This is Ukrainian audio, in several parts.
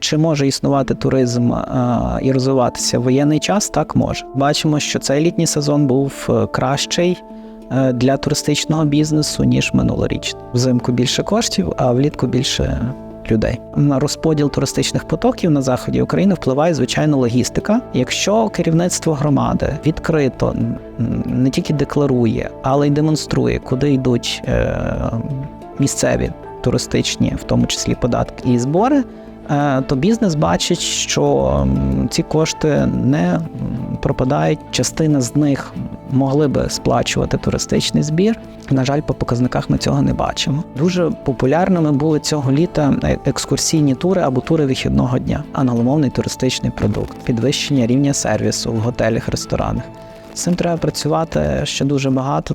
Чи може існувати туризм е, і розвиватися в воєнний час? Так може. Бачимо, що цей літній сезон був е, кращий е, для туристичного бізнесу ніж минулорічний. Взимку більше коштів, а влітку більше людей. На розподіл туристичних потоків на заході України впливає звичайно логістика. Якщо керівництво громади відкрито не тільки декларує, але й демонструє, куди йдуть е, місцеві туристичні, в тому числі податки і збори. Е, То бізнес бачить, що ці кошти не пропадають. Частина з них могли би сплачувати туристичний збір. На жаль, по показниках ми цього не бачимо. Дуже популярними були цього літа е- екскурсійні тури або тури вихідного дня, англомовний туристичний продукт, підвищення рівня сервісу в готелях, ресторанах. З цим треба працювати ще дуже багато.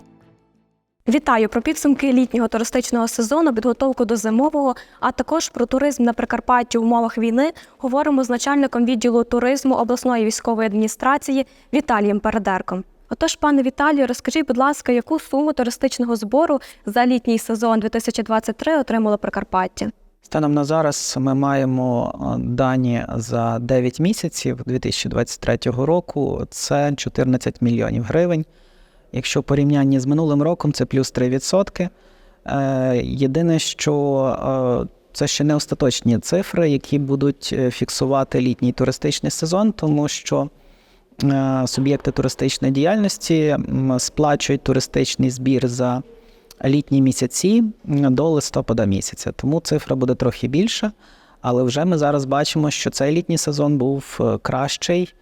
Вітаю про підсумки літнього туристичного сезону, підготовку до зимового, а також про туризм на Прикарпатті в умовах війни. Говоримо з начальником відділу туризму обласної військової адміністрації Віталієм Передерком. Отож, пане Віталію, розкажіть, будь ласка, яку суму туристичного збору за літній сезон 2023 отримало Прикарпаття? Станом на зараз ми маємо е, дані за 9 місяців 2023 року. Це 14 мільйонів гривень. Якщо в порівнянні з минулим роком, це плюс 3%. Е, Єдине, що е, це ще не остаточні цифри, які будуть е, фіксувати літній туристичний сезон, тому що суб'єкти туристичної діяльності сплачують туристичний збір за літні місяці до листопада місяця. Тому цифра буде трохи більша. Але вже ми зараз бачимо, що цей літній сезон був кращий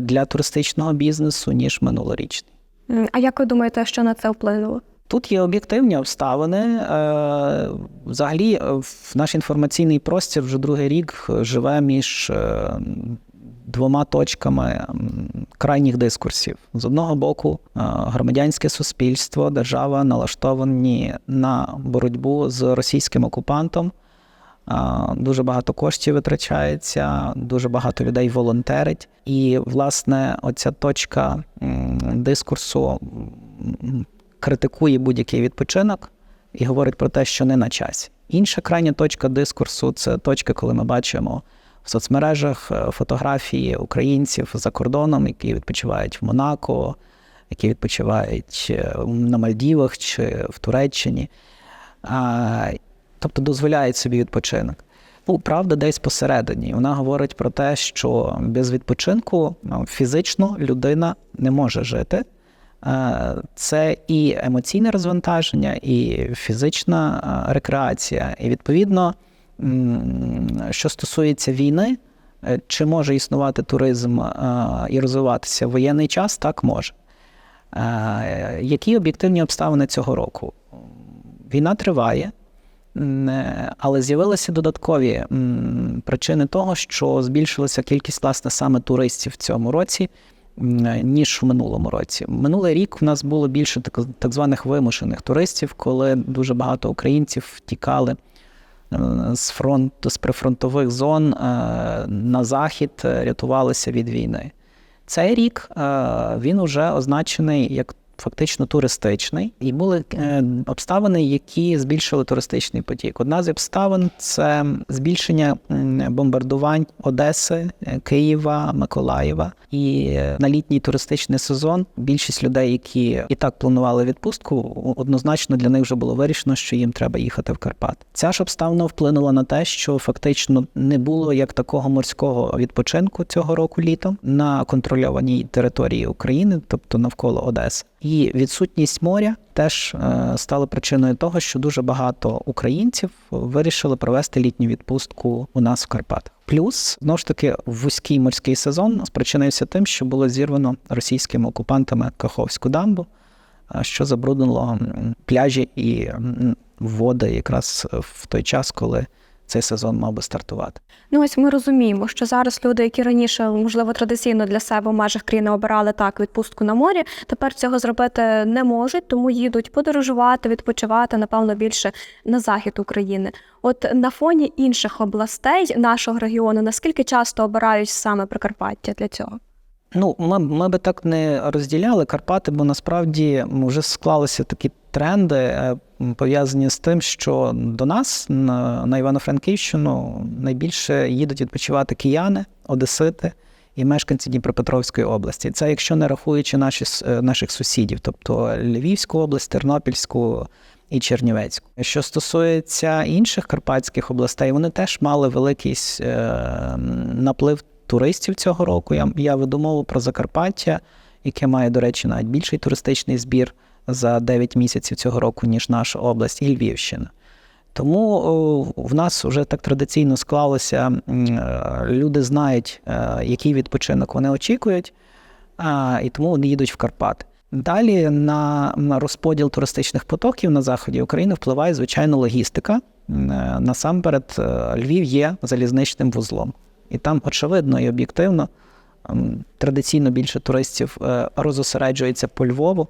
для туристичного бізнесу, ніж минулорічний. А як ви думаєте, що на це вплинуло? Тут є об'єктивні обставини. Е, Взагалі, е, в наш інформаційний простір вже другий рік живе між е, двома точками крайніх дискурсів. З одного боку, е, громадянське суспільство, держава налаштовані на боротьбу з російським окупантом. Дуже багато коштів витрачається, дуже багато людей волонтерить. І, власне, оця точка дискурсу критикує будь-який відпочинок і говорить про те, що не на часі. Інша крайня точка дискурсу це точка, коли ми бачимо в соцмережах е, фотографії українців за кордоном, які відпочивають в Монако, які відпочивають е, на Мальдівах чи в Туреччині. Тобто дозволяють собі відпочинок. Ну, правда, десь посередині. Вона говорить про те, що без відпочинку ну, фізично людина не може жити. Е, Це і емоційне розвантаження, і фізична е, рекреація. І відповідно, що стосується війни, е, чи може існувати туризм і розвиватися в воєнний час, так може. Які об'єктивні обставини цього року? Війна триває. Але з'явилися додаткові причини того, що збільшилася кількість власне саме туристів в цьому році, ніж в минулому році. Минулий рік у нас було більше так, званих вимушених туристів, коли дуже багато українців втікали е, з фронту, з прифронтових зон е, на захід, е, рятувалися від війни. Цей рік він вже означений як фактично туристичний, і були е, обставини, які збільшили туристичний потік. Одна з обставин це збільшення бомбардувань Одеси, е, Києва, Миколаєва. І е, на літній туристичний сезон більшість людей, які і так планували відпустку, однозначно для них вже було вирішено, що їм треба їхати в Карпат. Ця ж обставина вплинула на те, що фактично не було як такого морського відпочинку цього року літом на контрольованій території України, тобто навколо Одеси. І відсутність моря теж е, стала причиною того, що дуже багато українців вирішили провести літню відпустку у нас в Карпатах. Плюс знову ж таки вузький морський сезон спричинився тим, що було зірвано російськими окупантами Каховську дамбу, е, що забруднило пляжі і води якраз в той час, коли цей сезон мав би стартувати. Ну ось ми розуміємо, що зараз люди, які раніше, можливо, традиційно для себе в межах країни обирали так відпустку на морі, тепер цього зробити не можуть, тому їдуть подорожувати, відпочивати, напевно, більше на захід України. От на фоні інших областей нашого регіону, наскільки часто обирають саме Прикарпаття для цього? Ну, ми, ми би так не розділяли Карпати, бо насправді вже склалися такі тренди, е, пов'язані з тим, що до нас на, на Івано-Франківщину найбільше їдуть відпочивати кияни, одесити і мешканці Дніпропетровської області. Це якщо не рахуючи наші, е, наших сусідів, тобто Львівську область, Тернопільську і Чернівецьку. Що стосується інших карпатських областей, вони теж мали великий е, наплив туристів цього року. Я, я веду мову про Закарпаття, яке має, до речі, навіть більший туристичний збір за 9 місяців цього року, ніж наша область, і Львівщина. Тому в нас вже так традиційно склалося. е, Люди знають, е, який відпочинок вони очікують, і тому вони їдуть в Карпати. Далі на, розподіл туристичних потоків на заході України впливає звичайно логістика. Е, Насамперед, Львів є залізничним вузлом, і там очевидно і об'єктивно традиційно більше туристів е, розосереджується по Львову,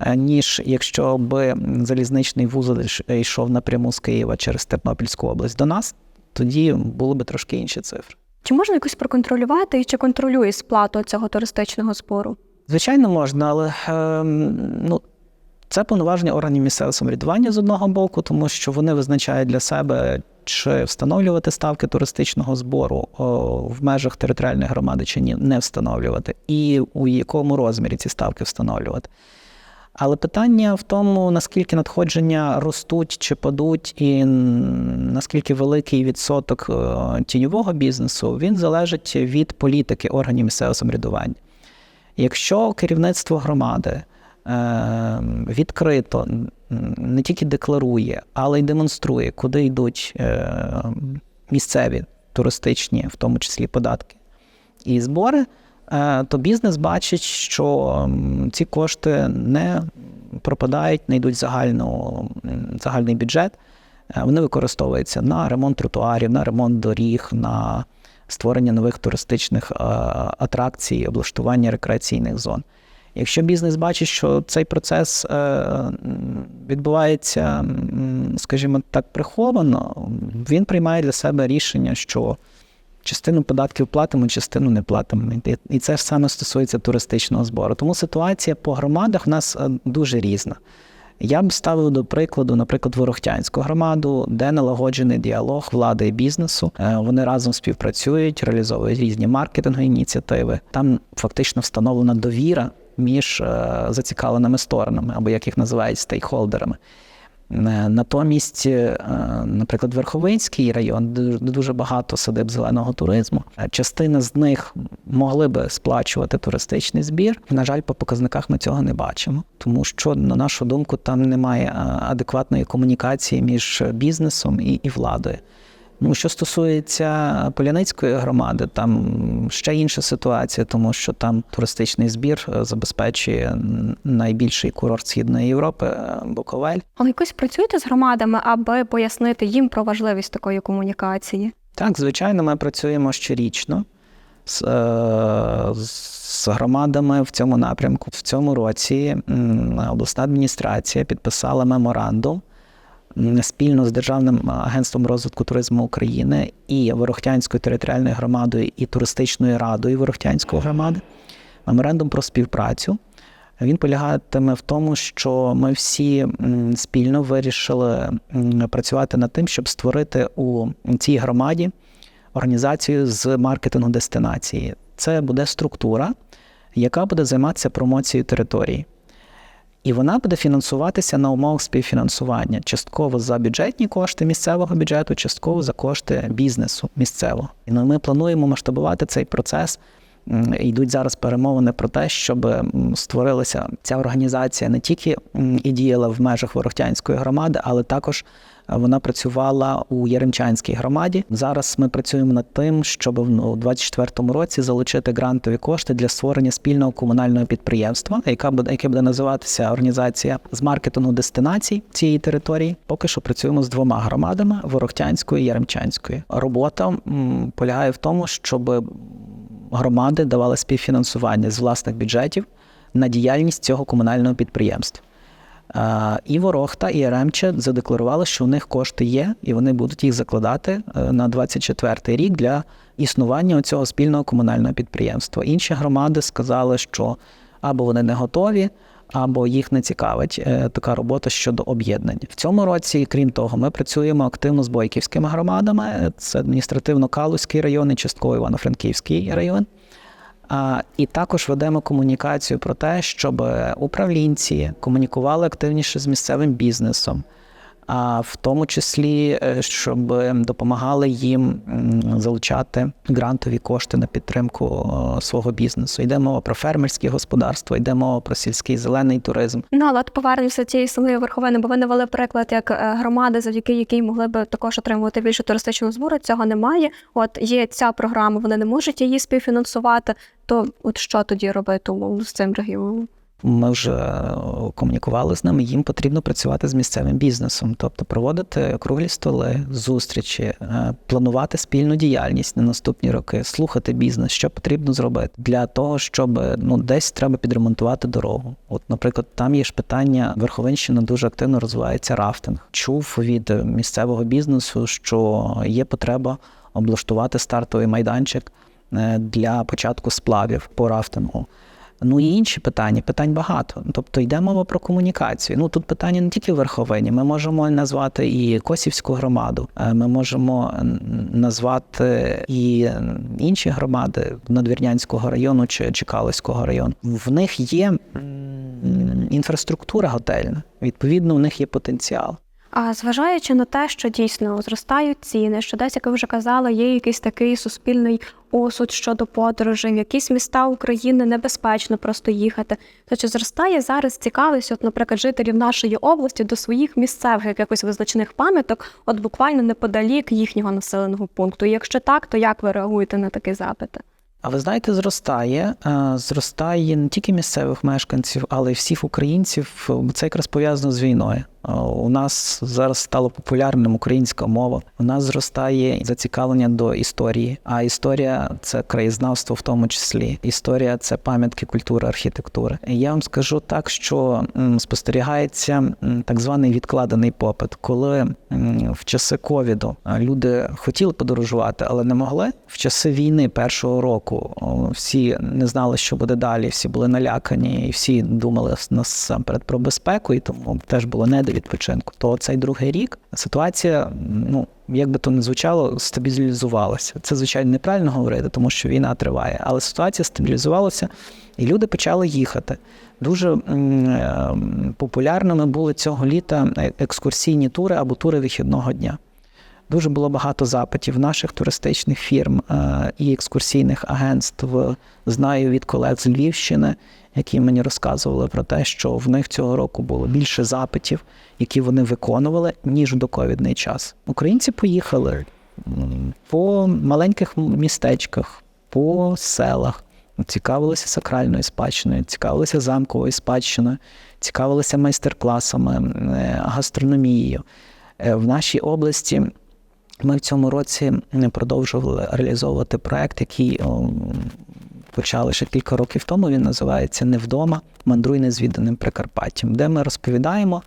е, ніж якщо би залізничний вузол йшов напряму з Києва через Тернопільську область до нас, тоді були б трошки інші цифри. Чи можна якось проконтролювати і чи контролює сплату цього туристичного збору? Звичайно, можна, але ем, ну, це повноваження органів місцевого самоврядування з одного боку, тому що вони визначають для себе, чи встановлювати ставки туристичного збору в межах територіальної громади, чи ні, не встановлювати, і у якому розмірі ці ставки встановлювати. Але питання в тому, наскільки надходження ростуть чи падуть, і наскільки великий відсоток тіньового бізнесу, він залежить від політики органів місцевого самоврядування. Якщо керівництво громади відкрито не тільки декларує, але й демонструє, куди йдуть е, місцеві туристичні, в тому числі податки і збори, е, то бізнес бачить, що ці кошти не пропадають, не йдуть в загальну, загальний бюджет. Е, Вони використовуються на ремонт тротуарів, на ремонт доріг, на створення нових туристичних е, атракцій, облаштування рекреаційних зон. Якщо бізнес бачить, що цей процес е, відбувається, скажімо так, приховано, він приймає для себе рішення, що частину податків платимо, частину не платимо. І- це саме стосується туристичного збору. Тому ситуація по громадах в нас е, дуже різна. Я б ставив до прикладу, наприклад, Ворохтянську громаду, де налагоджений діалог влади і бізнесу. Е, Вони разом співпрацюють, реалізовують різні маркетингові ініціативи. Там фактично встановлена довіра між е, зацікавленими сторонами, або як їх називають стейкхолдерами. Е, Натомість, е, наприклад, Верховинський район, дуже багато садиб зеленого туризму. Частина з них могли би сплачувати туристичний збір. На жаль, по показниках ми цього не бачимо, тому що, на нашу думку, там немає адекватної комунікації між бізнесом і, і владою. Ну, що стосується Поляницької громади, там ще інша ситуація, тому що там туристичний збір е, забезпечує найбільший курорт Східної Європи е, Буковель. Але якось працюєте з громадами, аби пояснити їм про важливість такої комунікації? Так, звичайно, ми працюємо щорічно з, е, з громадами в цьому напрямку. В цьому році обласна адміністрація підписала меморандум спільно з Державним агентством розвитку туризму України і Ворохтянською територіальною громадою і туристичною радою Ворохтянської громади. Меморандум про співпрацю. Він полягатиме в тому, що ми всі спільно вирішили працювати над тим, щоб створити у цій громаді організацію з маркетингу дестинації. Це буде структура, яка буде займатися промоцією території. І вона буде фінансуватися на умовах співфінансування, частково за бюджетні кошти місцевого бюджету, частково за кошти бізнесу місцевого. І ну, ми плануємо масштабувати цей процес. Йдуть зараз перемовини про те, щоб створилася ця організація не тільки і діяла в межах Ворохтянської громади, але також е, вона працювала у Яремчанській громаді. Зараз ми працюємо над тим, щоб ну, у 2024 році залучити грантові кошти для створення спільного комунального підприємства, яка буде яке буде називатися організація з маркетингу дестинацій цієї території. Поки що працюємо з двома громадами Ворохтянською і Яремчанською. Робота полягає в тому, щоб громади давали співфінансування з власних бюджетів на діяльність цього комунального підприємства. Е, І Ворохта, і РМЧ задекларували, що у них кошти є, і вони будуть їх закладати е, на 24-й рік для існування цього спільного комунального підприємства. Інші громади сказали, що або вони не готові, або їх не цікавить е, така робота щодо об'єднання. В цьому році, крім того, ми працюємо активно з бойківськими громадами. Це адміністративно-Калузький район і частково Івано-Франківський район. І також ведемо комунікацію про те, щоб управлінці комунікували активніше з місцевим бізнесом, а в тому числі, е, щоб допомагали їм залучати грантові кошти на підтримку свого бізнесу. Йде мова про фермерські господарства, йде мова про сільський зелений туризм. Ну, але от повернемося цієї самої верховини, бо ви навели приклад як е, громади, завдяки якій могли би також отримувати більше туристичного збору. Цього немає. От є ця програма, вони не можуть її співфінансувати. То от що тоді робити з цим регіоном? Ми вже е, комунікували з ними. Їм потрібно працювати з місцевим бізнесом, тобто проводити круглі столи, зустрічі, е, планувати спільну діяльність на наступні роки, слухати бізнес, що потрібно зробити для того, щоб ну десь треба підремонтувати дорогу. От, наприклад, там є ж питання Верховинщина дуже активно розвивається рафтинг. Чув від місцевого бізнесу, що є потреба облаштувати стартовий майданчик е, для початку сплавів по рафтингу. Ну і інші питання, питань багато. Тобто йде мова про комунікацію. Ну тут питання не тільки в верховині. Ми можемо назвати і Косівську громаду, е, ми можемо назвати і інші громади Надвірнянського району чи Чекалиського району. В них є інфраструктура готельна. Відповідно, у них є потенціал. А зважаючи на те, що дійсно зростають ціни, що десь, як ви вже казали, є якийсь такий суспільний осуд щодо подорожей, в якісь міста України небезпечно просто їхати. То чи зростає зараз цікавість, от, наприклад, жителів нашої області до своїх місцевих якихось визначних пам'яток, от буквально неподалік їхнього населеного пункту? Якщо так, то як ви реагуєте на такі запити? А ви знаєте, зростає. Е, Зростає не тільки місцевих мешканців, але й всіх українців. Це якраз пов'язано з війною. Е, У нас зараз стало популярним українська мова. У нас зростає зацікавлення до історії. А історія це краєзнавство, в тому числі. Історія це пам'ятки культури, архітектури. Я вам скажу так, що спостерігається так званий відкладений попит, коли в часи ковіду е, люди хотіли подорожувати, але не могли. В часи війни першого року всі не знали, що буде далі. Всі були налякані, і всі думали насамперед про безпеку, і тому теж було не до відпочинку. То цей другий рік ситуація, ну як би то не звучало, стабілізувалася. Це звичайно неправильно говорити, тому що війна триває, але ситуація стабілізувалася, і люди почали їхати. Дуже е, популярними були цього літа е- екскурсійні тури або тури вихідного дня. Дуже було багато запитів наших туристичних фірм е, і екскурсійних агентств. Знаю від колег з Львівщини, які мені розказували про те, що в них цього року було більше запитів, які вони виконували, ніж у доковідний час. Українці поїхали по маленьких містечках, по селах, цікавилися сакральною спадщиною, цікавилися замковою спадщиною, цікавилися майстер-класами, е, гастрономією. Е, В нашій області ми в цьому році продовжували реалізовувати проект, який почали ще кілька років тому. Він називається Не вдома мандруй незвіданим Прикарпаттям, де ми розповідаємо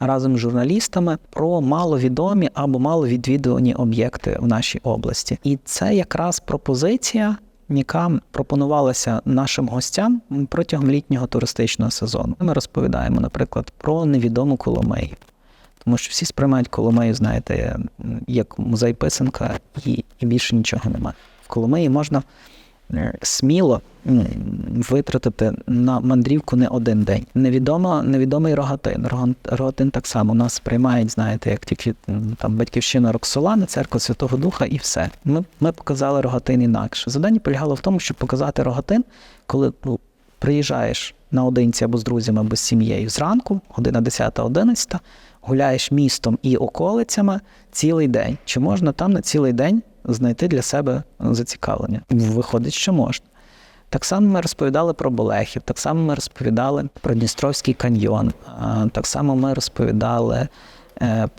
разом з журналістами про маловідомі або маловідвідувані об'єкти в нашій області. І це якраз пропозиція. Яка пропонувалася нашим гостям протягом літнього туристичного сезону. Ми розповідаємо, наприклад, про невідому Коломию, тому що всі сприймають Коломию, знаєте, як музей писанка, і, і більше нічого немає. В Коломиї можна е, сміло витратити на мандрівку не один день. Невідомо, невідомий рогатин. Рогатин так само нас сприймають, знаєте, як тільки там батьківщина Роксолани, церква Святого Духа і все. Ми, ми показали рогатин інакше. Завдання полягало в тому, щоб показати рогатин, коли ну, приїжджаєш наодинці або з друзями, або з сім'єю зранку, година 10-11, гуляєш містом і околицями цілий день. Чи можна там на цілий день знайти для себе зацікавлення? Виходить, що можна. Так само ми розповідали про Болехів, так само ми розповідали про Дністровський каньйон, так само ми розповідали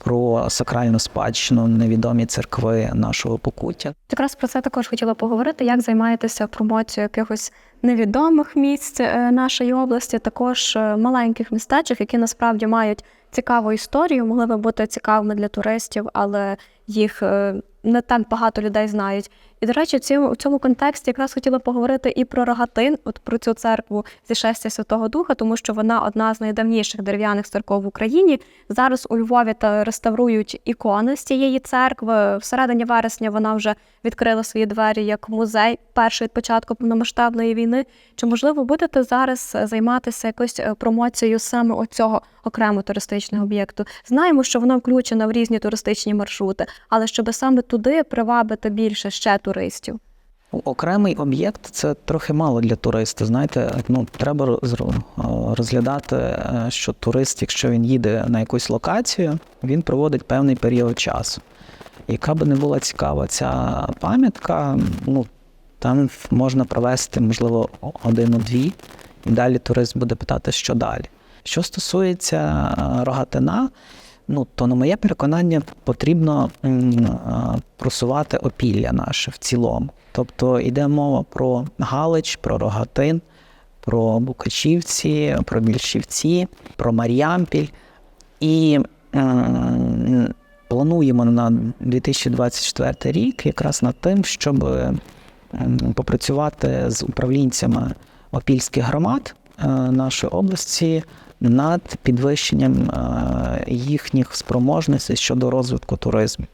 про сакральну спадщину, невідомі церкви нашого покуття. Якраз про це також хотіла поговорити. Як займаєтеся промоцією якихось невідомих місць е, нашої області, також е, маленьких містечок, які насправді мають цікаву історію, могли би бути цікавими для туристів, але їх е, не так багато людей знають. І, до речі, в цьому, контексті якраз хотіла поговорити і про Рогатин, от про цю церкву зі шестя Святого Духа, тому що вона одна з найдавніших дерев'яних церков в Україні. Зараз у Львові та реставрують ікони з цієї церкви. Всередині вересня вона вже відкрила свої двері як музей перший від початку повномасштабної війни. Чи можливо будете зараз займатися якоюсь е, промоцією саме оцього окремо туристичного об'єкту? Знаємо, що воно включено в різні туристичні маршрути, але щоб саме туди привабити більше ще туристів. Окремий об'єкт це трохи мало для туриста. Знаєте, ну треба розглядати, е, що турист, якщо він їде на якусь локацію, він проводить певний період часу. Яка би не була цікава ця пам'ятка, ну там можна провести, можливо, годину-дві, і далі турист буде питати, що далі. Що стосується е, рогатина, ну то на моє переконання потрібно е, просувати опілля наше в цілому. Тобто йде мова про Галич, про Рогатин, про Букачівці, про Більшівці, про Мар'ямпіль. І м, плануємо на 2024 рік якраз над тим, щоб попрацювати з управлінцями опільських громад е, нашої області над підвищенням е, їхніх спроможностей щодо розвитку туризму,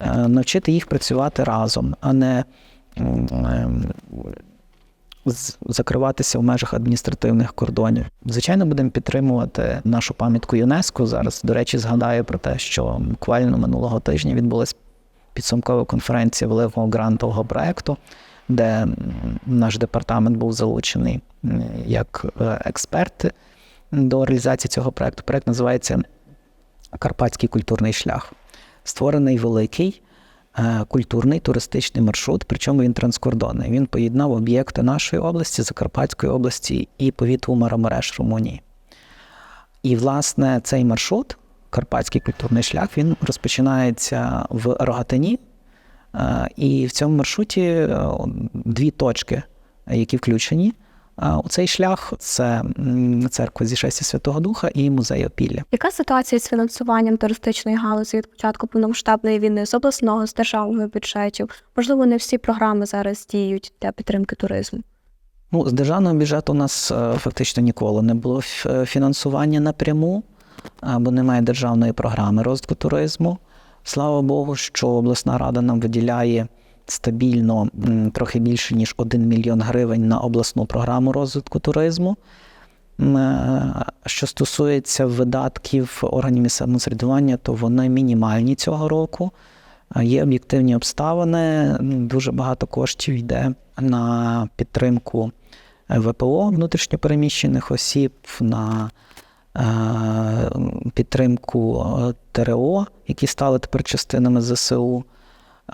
Е, навчити їх працювати разом, а не закриватися в межах адміністративних кордонів. Звичайно, будемо підтримувати нашу пам'ятку ЮНЕСКО. Зараз, до речі, згадаю про те, що буквально минулого тижня відбулася підсумкова конференція великого грантового проекту, де наш департамент був залучений як е, експерт до реалізації цього проекту. Проект називається Карпатський культурний шлях. Створений великий е, культурний туристичний маршрут, причому він транскордонний. Він поєднав об'єкти нашої області, Закарпатської області і повіту Марамереш Румунії. І, власне, цей маршрут, Карпатський культурний шлях, він розпочинається в Рогатині. Е, І в цьому маршруті е, дві точки, які включені у цей шлях: це церква зі шестя Святого Духа і музей Опілля. Яка ситуація з фінансуванням туристичної галузі від початку повномасштабної війни з обласного, з державного бюджетів? Можливо, не всі програми зараз діють для підтримки туризму. Ну, з державного бюджету у нас е, фактично ніколи не було е, фінансування напряму, бо немає державної програми розвитку туризму. Слава Богу, що обласна рада нам виділяє стабільно трохи більше ніж 1 мільйон гривень на обласну програму розвитку туризму. Е, Що стосується видатків органів місцевого самоврядування, то вони мінімальні цього року. Е, Є об'єктивні обставини. Дуже багато коштів йде на підтримку е, ВПО внутрішньопереміщених осіб, на підтримку ТРО, які стали тепер частинами ЗСУ.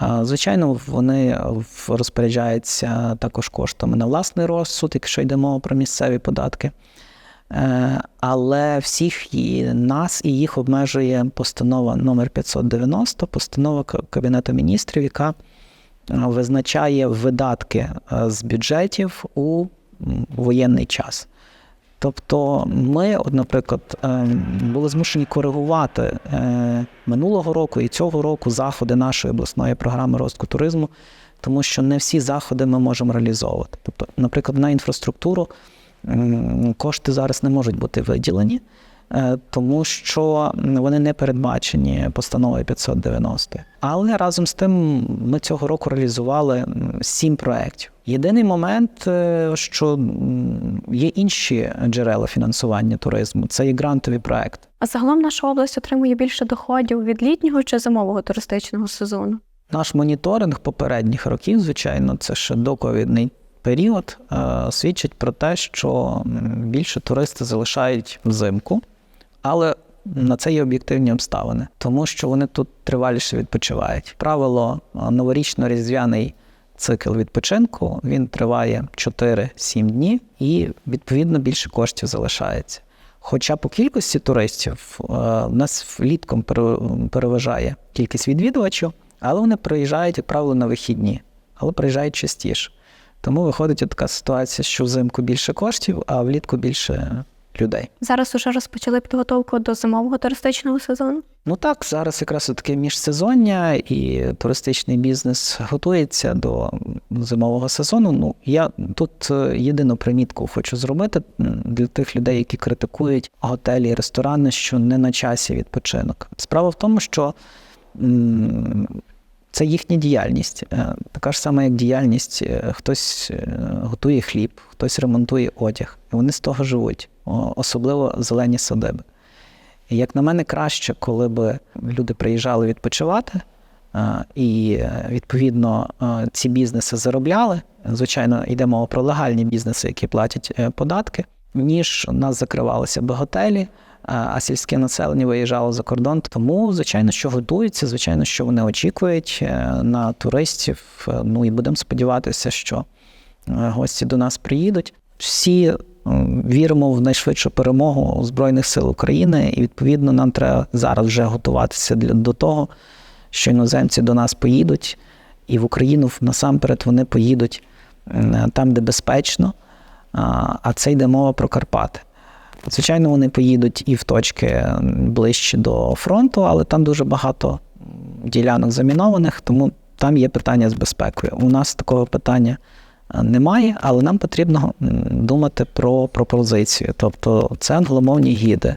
Е, Звичайно, вони розпоряджаються також коштами на власний розсуд, якщо йде мова про місцеві податки. Е, Але всіх і нас і їх обмежує постанова номер 590, постанова Кабінету міністрів, яка е, визначає видатки е, з бюджетів у воєнний час. Тобто ми, от, наприклад, е, були змушені коригувати е, минулого року і цього року заходи нашої обласної програми розвитку туризму, тому що не всі заходи ми можемо реалізовувати. Тобто, наприклад, на інфраструктуру кошти зараз не можуть бути виділені, тому що вони не передбачені постановою 590. Але разом з тим ми цього року реалізували сім проєктів. Єдиний момент, е, що є інші джерела фінансування туризму, це є грантові проекти. А загалом наша область отримує більше доходів від літнього чи зимового туристичного сезону. Наш моніторинг попередніх років, звичайно, це ще доковідний період, е, свідчить про те, що більше туристи залишають взимку, але на це є об'єктивні обставини, тому що вони тут триваліше відпочивають. Правило е, новорічно-різдвяний цикл відпочинку він триває 4-7 днів і відповідно більше коштів залишається. Хоча по кількості туристів е, у нас влітком переважає кількість відвідувачів, але вони приїжджають, як правило, на вихідні, але приїжджають частіше. Тому виходить така ситуація, що взимку більше коштів, а влітку більше людей. Зараз уже розпочали підготовку до зимового туристичного сезону. Ну так, зараз якраз таке міжсезоння, і туристичний бізнес готується до зимового сезону. Ну я тут е, єдину примітку хочу зробити для тих людей, які критикують готелі і ресторани, що не на часі відпочинок. Справа в тому, що це їхня діяльність, Е, така ж сама, як діяльність. е, Хтось е, готує хліб, хтось ремонтує одяг, і вони з того живуть, особливо зелені садиби. І, Як на мене, краще, коли б люди приїжджали відпочивати, і відповідно ці бізнеси заробляли. Звичайно, йде мова про легальні бізнеси, які платять податки, ніж у нас закривалися б готелі, а сільське населення виїжджало за кордон. Тому, звичайно, що готуються, звичайно, що вони очікують е, на туристів. Е, Ну і будемо сподіватися, що е, гості до нас приїдуть. Всі віримо в найшвидшу перемогу Збройних сил України, і відповідно нам треба зараз вже готуватися до того, що іноземці до нас поїдуть, і в Україну насамперед вони поїдуть там, де безпечно. А це йде мова про Карпати. Звичайно, вони поїдуть і в точки ближче до фронту, але там дуже багато ділянок замінованих, тому там є питання з безпекою. У нас такого питання е, немає, але нам потрібно думати про пропозицію. Тобто це англомовні гіди,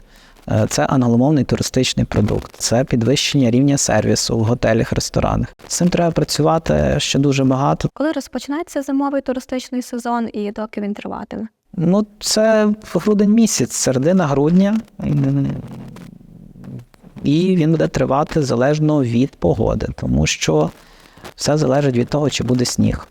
е, це англомовний туристичний продукт, це підвищення рівня сервісу в готелях, ресторанах. З цим треба працювати ще дуже багато. Коли розпочнеться зимовий туристичний сезон і доки він триватиме? Ну, це грудень місяць, середина грудня. І він буде тривати залежно від погоди, тому що все залежить від того, чи буде сніг.